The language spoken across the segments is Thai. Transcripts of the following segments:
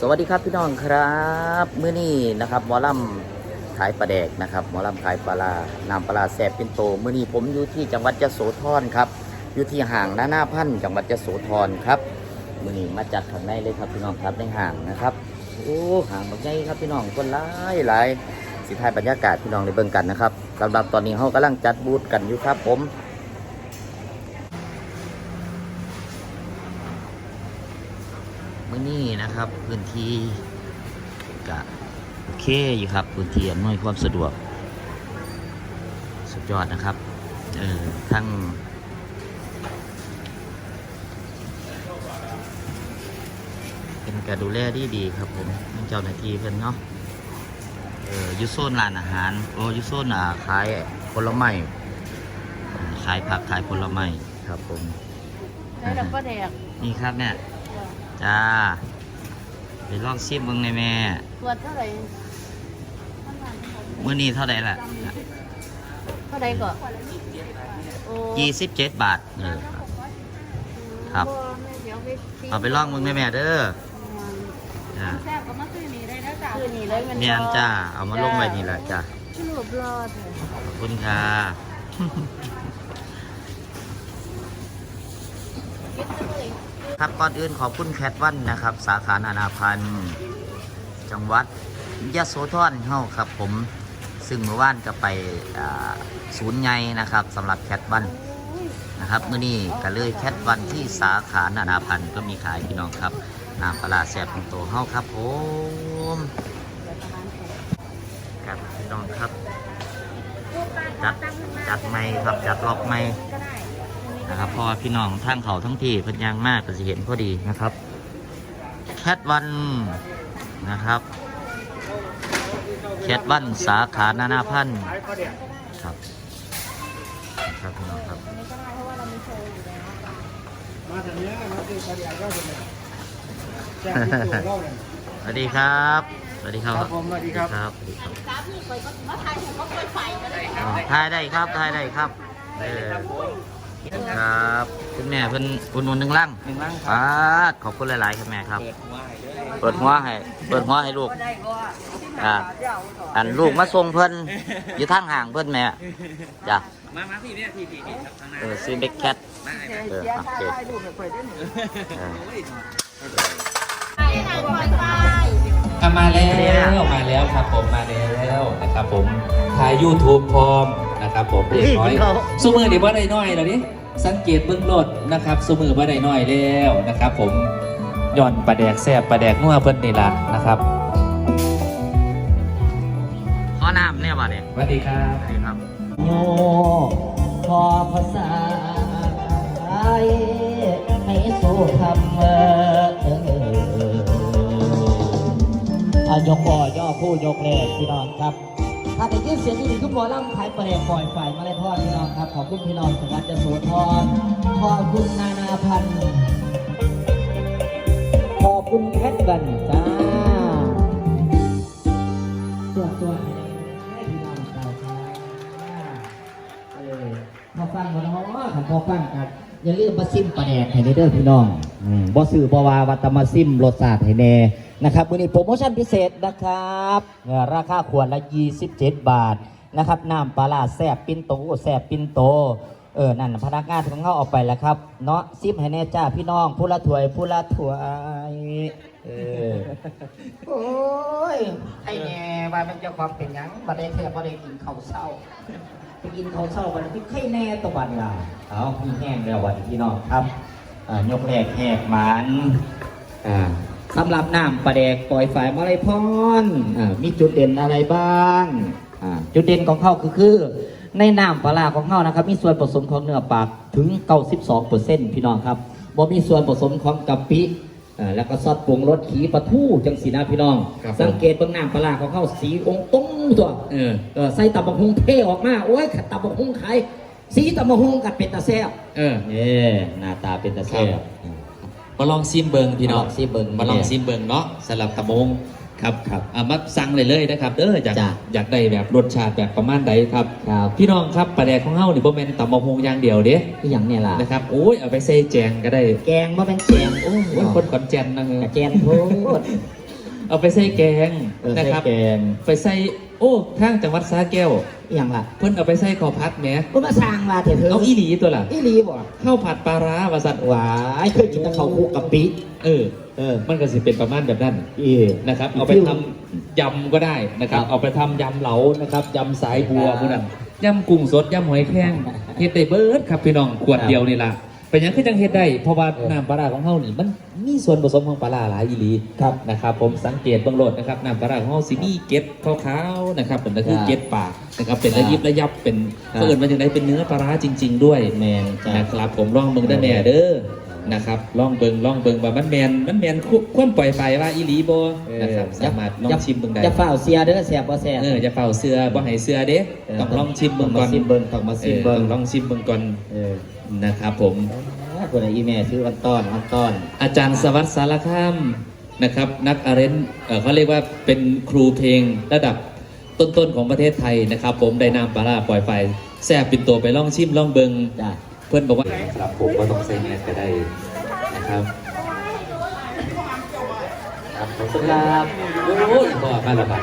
สวัสดีครับพี่น้องครับมื้อนี้นะครับหมอลำขายปลาแดกนะครับหมอลำขายปลาร้าน้ำปลาแสบเป็นโตมื้อนี้ผมอยู่ที่จังหวัดยโสธรครับอยู่ที่ห่างหน้าหน้าพันธุ์จังหวัดยโสธรครับมื้อนี้มาจัดข้างในเลยครับพี่น้องครับในห่างนะครับโอ้ห่างบักใหญ่ครับพี่น้องคนหลายหลายสิทายบรรยากาศพี่น้องในเบิ่งกันนะครับสำหรับตอนนี้เขากำลังจัดบูธกันอยู่ครับผม มื่อนี้นะครับพื้นที่กะโอเคอยู่ครับพื้นที่อำนวยความสะดวก สุดยอดนะครับเออทั้งเป็นการดูแลดีดีๆครับผมทั้งเจ้าหน้าที่เพิ่นเนาะเอออยูโซนร้านอาหารโอ้อยูโซนอ่าขายผลไม้ขายผักขายผลไม้ครับผมได้ดับก็แดกนี่ครับเนี่ย จ้าไปลองชิมเบิ่งในอยแม่ตัวเท่าไหร่มื้อนี้เท่าไหร่ล่ะเท่าไหร่ก่อนโอ้ยี่สิบเจ็ดบาทเออครับครับเอาไปลองเบิ่งในอยแม่เด้อจ้าแซ่บก็มาซื้อนี่ได้แล้วจ้ะซื้อนี่เลยมันเมียนจ้า เอามาลงไว้นี่แหละจ้าชื่อรอดขอบคุณค่ะ ครับก่อนอื่นขอบคุณแคทวันนะครับ สาขานานาพันธ์จังหวัดยะโสธรเฮ้าครับผมซึ่งเมื่อวานก็ไปศูนย์ใหญ่นะครับสำหรับแคทวันนะครับเมื่อนี้ก็เลยแคทวันที่สาขานานาพันธ์ก็มีขายพี่น้องครับน้ำปลาแซ่บของโตเฮ้าครับผมครับพี่น้องครับจัดจัดไม่ครับจัดล็อกไม่ นะครับเพราะว่าพี่น้องทั้งเขาทั้งพี่เพิ่นยางมากก็จะเห็นพอดีนะครับแคทวันนะครับแคทวันสาขานานาพันธ์ครับครับพี่น้องครับมาทางนี้มาซื้อปลาแดกก็เป็นไงแจ้งที่ตัวเราเนี่ยสวัสดีครับ สวัสดีครับครับผมสวัสดีครับสวัสดีครับอ๋อถ่ายได้ครับถ่ายได้ครับ เออ ครับ คุณแม่เพิ่นอุ่นนหนึ่งลังหนึ่งลังคครัรับบขอบคุณหลายๆครับแม่ครับ เปิดหัวให้ เปิดหัวให้ลูกอ่าอันลูกมาส่งเพิ่นอยู่ทางห่างเพิ่นแม่จ้ะมามาพี่เนี่ยพี่พี่พี่ครับทางหน้าเออซื้อเบ็กแคทมาไอ้เออโอเคเอออะมาแล้วมาแล้วครับผมมาแล้วนะครับผมถ่าย YouTube พร้อมนะครับผมเรียบร้อยซูมือเดี๋ยวบ่ได้น้อยแล้วนี่ สังเกตเบื้องโลดนะครับซูมือบ่ได้น้อยแล้วนะครับ ผมย่อนปลาแดกแซ่บปลาแดกนัวเพิ่นนี่ล่ะนะครับขอน้ำเนี่ยบ่เนี่ยสวัสดีครับสวัสดีครับโยพอภาษาไทยให้สู้คำเออเออเอายกก่อย่อผู้ยกแรกพี่น้องครับ ถ้าไปยื่นเสียงนี่คือหมอลำขายประเดกปล่อยไฟมาเลยทอดพี่น้องครับขอบคุณพี่น้องจังหวัดยโสธรขอบคุณนานาพันธ์ขอบคุณแคทกันจ้าตัวตัวให้พี่น้องเราครับเออพอฟังกันเนาะขันพอฟังกันอย่าลืมมาซิมปลาแดกให้เด้อพี่น้องบ่ซื้อบ่ว่าวัตมาซิมรสชาติให้แน่ นะครับมือนี้โปรโมชั่นพิเศษนะครับราคาขวดละ 27 บาทนะครับน้ำปลาแซบปิ้นโตแซบปิ้นโตเออนั่นพนักงานของเขาออกไปแล้วครับ เนาะซิมให้แน่จ้าพี่น้องผู้ละถวยผู้ละถวยเออโอ้ยไอ้แน่ว่ามันจะความเป็นยังบัดได้แท้บ่ได้กินข้าวเช้าไปกินข้าวเช้ากันพี่ไข่แน่ตะวันล่ะเอาพี่แห้งแล้ววันพี่น้องครับอ่ายกแรกแหกหมันอ่า สำหรับน้ำปลาแดกปล่อยฝ่ายมาลัยพรอ่ามีจุดเด่นอะไรบ้างอ่าจุดเด่นของเขาคือคือ ในน้ำปลาร้าของเขานะครับ มีส่วนผสมของเนื้อปลาถึง 92%พี่น้องครับบ่มีส่วนผสมของกะปิอ่าแล้วก็ซอสปรุงรสขีปลาทูจังสีนะพี่น้องครับผมสังเกตเบื้องน้ำปลาร้าของเขาสีองค์ตุ้งตัวเออเออใส่ตับบักฮุงเทออกมา โอ้ยขัดตับบักฮุงขายสีตับบักฮุงกับเป็นตาแซ่บเออเน่หน้าตาเป็นตาแซ่บ มาลองซิมเบิงพี่น้องมาลองซิมเบิ่งมาลองซิมเบิงเนาะสำหรับตะมงครับครับอ่ามาสั่งเลยเลยนะครับเด้ออยากจ้ะอยากได้แบบรสชาติแบบประมาณใดครับครับพี่น้องครับปลาแดกของเฮานี่บ่แม่นตำมะฮงอย่างเดียวเด้ก็อย่างเนี่ยล่ะนะครับโอ้ยเอาไปใส่แจงก็ได้ แกงมาเป็นแกงโอ้โอ้ยคนขอนแก่นนะเออกระเจนโพดเอาไปใส่แกงเออนะใส่ครับแกงไปใส่ โอ้ทางจังหวัดสระแก้ว อหย่างล่ะเพิ่นเอาไปใส่ข้าวผัดแหมก็มาสร้างมาเถอะเธอเอาอีหลีตัวล่ะอีหลีบ่ข้าวผัดปลาร้าว่าสัตว์หวายเคยกินแต่ข้าวคลุกกะปิเออ เออมันก็สิเป็นประมาณแบบนั้นอีนะครับ เอาไปทำยำก็ได้นะครับ เอาไปทำยำเหลานะครับยำสายบัวพวกนั้นยำกุ้งสดยำหอยแครงเฮ็ดได้เบิดครับพี่น้องขวดเดียวนี่ล่ะ เป็นหยังคือจังเฮ็ดได้เพราะว่าน้ำปลาร้าของเฮานี่มันมีส่วนผสมของปลาร้าหลายอีหลีครับนะครับ ผมสังเกตเบื้องโลดนะครับน้ำปลาร้าของเฮาสิมีเกล็ดขาวๆนะครับเป็นก็คือครับเกล็ดปากนะครับเป็นระยิบระยับเป็นครับเปิดมาจากไหนเป็นเนื้อปลาร้าจริง ๆ ด้วยแมนจ้ะนะครับผมลองเบิ่งได้แม่เด้อ นะครับลองเบิ่งลองเบิ่งว่ามันแมนมันแมนคุคว่ำปล่อยไปว่าอีหลีบ่นะครับสามารถลองชิมเบิ่งได้อย่าเฝ้าเสียเด้อเสียบ่แซ่บเออจะเป่าเสื้อบ่ให้เสื้อเด้ต้องลองชิมเบิ่งก่อนต้องมาชิมเบิ่งต้องมาชิมเบิ่งออต้องลองชิมเบิ่งก่อนเออนะครับผมคนไหนอีแม่ซื้อวันต้อนวันต้อน อาจารย์สวัสดิ์สารคามนะครับนักอาเรนเอ่อเขาเรียกว่าเป็นครูเพลงระดับต้นๆของประเทศไทยนะครับ ผมได้นามปลาร้าปล่อยไฟแซ่บเป็นตัวไปลองชิมลองเบิงจ้ะ เพื่อนบอกว่าครับผมก็ต้องใส่แมสก็ได้นะครับครับขอบคุณครับโอ้ยก็มาละบาท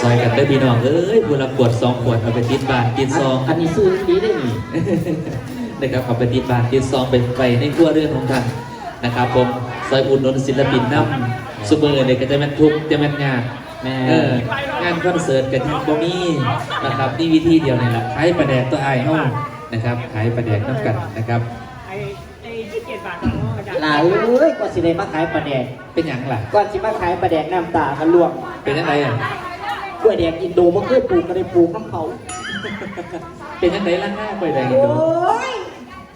ซอยกันได้อพี่น้องเอ้ยบุรขวดสองขวดเอาไปติดบานติดซองอันนี้ซื้อดีได้นี่นะครับเอาไปติดบานติดซองไปไปในครัวเรือนของท่านนะครับผมซอยอุ่นนนศิลปินน้ำ ซูเปอร์เนี่ยก็จะแม่นทุกข์จะแม่นงานแม่เอองานคอนเสิร์ตกับที่บ่มีนะครับนี่วิธีเดียวนี่แหละขายประแดกตัวไอ้ายเฮานะครับขายประแดกน้ำกันนะครับไอ้ไอ้ที่เจ็ดบาทของอาจารย์หลายเอ้ยกว่าสิได้มาขายปลาแดกเป็นหยังล่ะก่อนสิมาขายปลาแดกน้ำตากันลวกเป็นยังไงอะกล้วยแดกอินโดบ่เคยปลูกก็ได้ปลูกน้ำเขาเป็นยังไงล่ะหน้าไปแดงอีกโอ้ดูย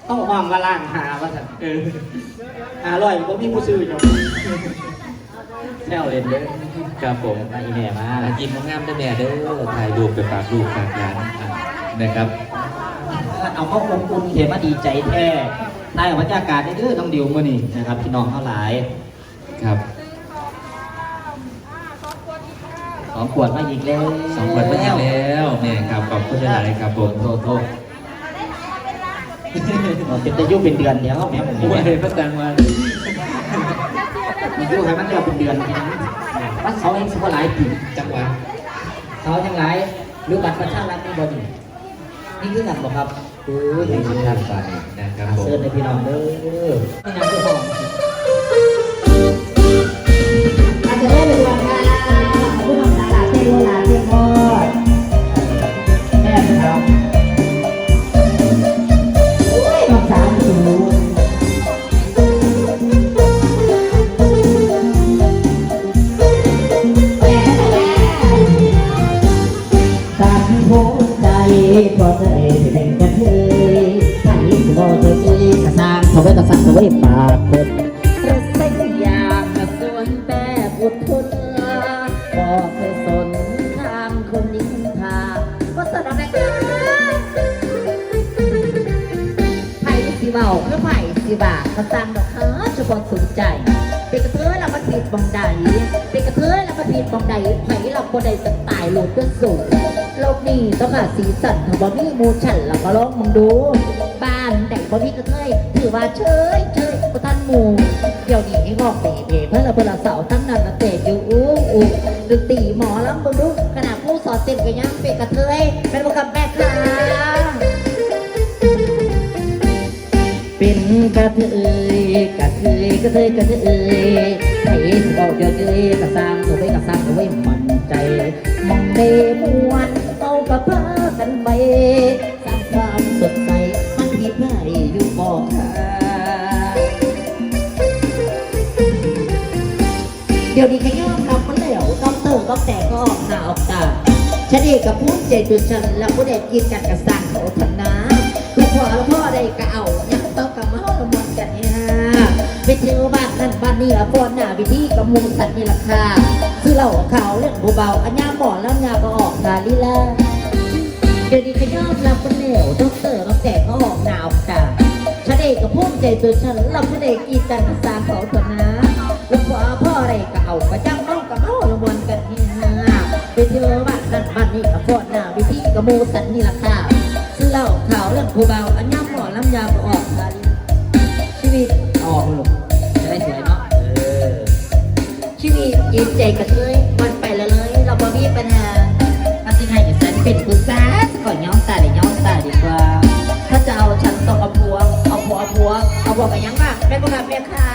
ต้องห้องมาล่างหาว่าซั่นเอออร่อยบ่มีผู้ซื้อจ้ะ แซวเล่นเด้อครับผมมาอีแม่มาอะกินงามๆได้อแม่เด้อถ่ายรูปไปฝากลูกฝากหลานอะนะครับ เอาเข้าองอุ่นเห็นมาดีใจแท้นายบรรยากาศได้เด้อต้องดิวมื้อนี้นะครับพี่น้องเท่าหลายครับสองขวดมาอีกแล้วสองวันไม่ยังแล้วแม่ครับขอบคุณหลายๆครับผมโทษโทษเอาเป็นตะยุเป็นเดือนเดียวแม่ผมโอ้ยพระจัง วันมียุให้มันเดียวเป็นเดือนทีนั้นมันเขาเองสิบ่หลายปีจังหวะเขาทั้งหลายหรือบัตรประชารัฐนี่บ่นี่นี่คือกันบ่ครับเออยังสำคัญกว่านี่นะครับอาผมเชิญในพี่น้องเด้อนี่นะคือของ ผ่สิบาก็สร้างดอกเฮ้อจะบอสนใจ เป็นกระเทยแล้วมันผิดบองใดเป็นกระเทยแล้วมันผิดบองใดไผ่เราคนใดสไตล์โลดก็สูงโลกนี้ต้องหาสีสันของบ่มีหมูฉันเราก็ลองมึงดู บ้านแต่บ่มีกระเทยถือว่าเชยเชยบ่ทันหมูเดี๋ยวนี้งอกเบเบเพื่อเราเพื่อนเราเสาทั้งนั้นนะเตะอยู่อู้อู้ดนตรีหมอลำมึงดูขนาดผู้สอนเต้นก็ยังเป็นกระเทยเป็นบุคคลแม่ค้า เป็นกระเทยกระเทยกระเทยกระเทยไผ่สิบอกเยอะเยยกระซ้ำตัวไว้กระซ้ำตัวไว้มันใจมองเดมวนเอากระเพากันไปสร้างความสดใสมันผิดให้อยู่บอกเดี๋ยวนี้ขย้อมรับมันแล้วต้องเติมต้องแต่ก็ออกหน้าออกตาฉันเองกับพูดใจจุดฉันแล้วผู้ใดกินกันกับสร้างเขาทำนา ไปเที่ยวบ้านนั่นบ้านนี่ละก่อนหน้าวิธีกับหมูสัตว์นี่ราคาคือเราขาวเรื่องเบาๆอันยาบ่อแล้วยาก็ออกกาลีลาเดี๋ยวนี้ขยอมรับมันแล้วต้องเติมต้องแต่ก็ออกหนาออกตาฉันเองกับพูดใจจุดฉันเราผู้ใดกินกันกับสร้างเขาทำนาลูกพ่อพ่ออะไรก็เอากระจังน้องกับเฮาละมวนกันนี่นะไปเที่ยวบ้านนั่นบ้านนี่กับพ่อหน้าวิธีกับหมูสันนี่ล่ะค่ะซื้อเหล้าขาวเรื่องเบาอันย่ ใจกระเลยวันไปแล้วเลย เราบ่มีปัญหาอาสิให้กับฉันเป็นผู้ซายก็ย้อมตาเด้ย้อมตาดีกว่า ถ้าจะเอาฉันต้องเอาผัว เอาผัวเอาผัวเอาผัวกันยังบ้างแม่ก็ค่ะแม่ค่ะ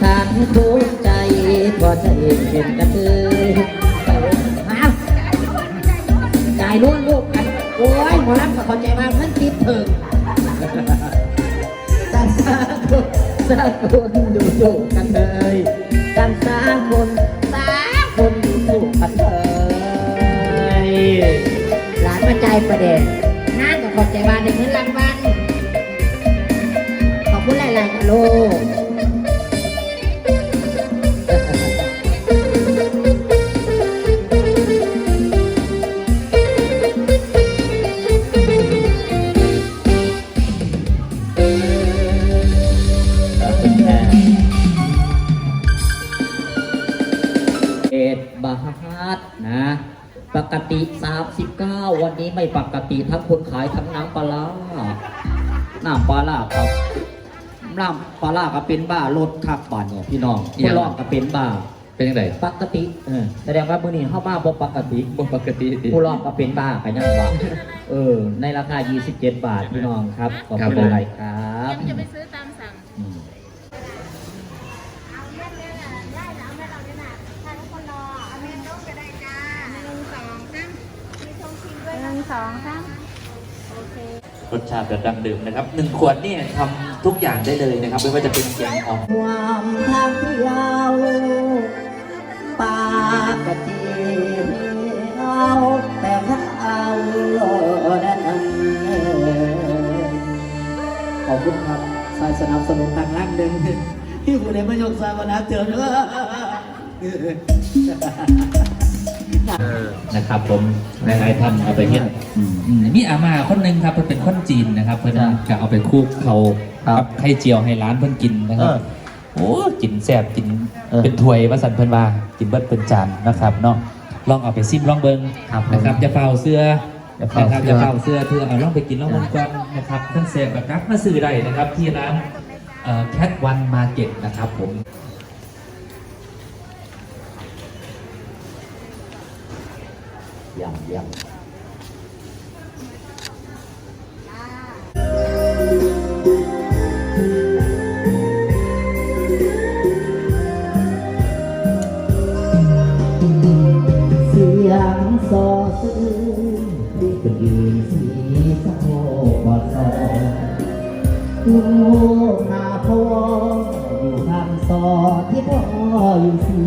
ฉันภูมิใจพอจะเห็นเห็น สาคนดูถูกกันเลยตั้งสาคนสาคนดูถูกกันเลยหลานมาใจายประเด็นงานกับขอบใจบ้านในเงินรางวัลขอบคุณหลายๆนะลู วันนี้ไม่ปกติทั้งคนขายทั้งน้ำปลาร้าน้ำปลาร้าครับน้ำปลาร้าก็เป็นบ้ารถขับบานเนี่ยพี่น้องคนร้องก็เป็นบ้าเป็นยังไงปกติเออแสดงว่ามื้อนี้เข้ามาบ่ปกติบ่ปกติดิผู้ร้องก็เป็นบ้าไปยังว่าเออ ในราคา 27 บาทพี่น้องครับขอบคุณอะไรครับจะไปซื้อตามสั่ง อืม เอาเลือดเลยนะได้นะเอาแม่เราเนี่ยนะถ้าทุกคนรอเอาแม่ต้องก็ได้จ้าหนึ่งสองสามมีชงชิมด้วยหนึ่ง สองสามโอเครสชาติแบบดั้งเดิมนะครับหนึ่งขวดเนี่ยทำทุกอย่างได้เลยนะครับ ไม่ว่าจะเป็นแกงอ่อมความทางที่ยาวปากกะจีเอาแต่ถ้าเอาดันขอบคุณครับสายสนับสนุนทางล่างหนึ่งที่ผู้ใดมายกสาวนาเจอเนอะ นะครับ ผมหลายๆท่านเอาไปเฮ็ดอืมมีอาม่าคนหนึ่งครับเพิ่นเป็นคนจีนนะครับ เพิ่นจะเอาไปคลุกเขากับไข่เจียวให้ร้านเพิ่นกินนะครับ โอ้กินแซ่บกินเป็นถ้วยว่าสันเพิ่นว่ากินเบิดเป็นจานนะครับเนาะลองเอาไปซิมลองเบิ่งครับผมนะครับจะเฝ้าเสื้ออย่าเฝ้านะครับเสื้จะอเฝ้าเสื้อเพื่อเอาลองไปกินลองมันก่อนนะครับท่านแซ่บแบบนักมาซื้อได้นะครับที่ร้านแคทวันมาเก็ตนะครับผม ย่ำย่ำเสียงซอซึ้งที่เป็นยืนสีเศร้าบอดซอยดูหน้าพ่ออยู่ข้างซอที่พ่ออยู่สี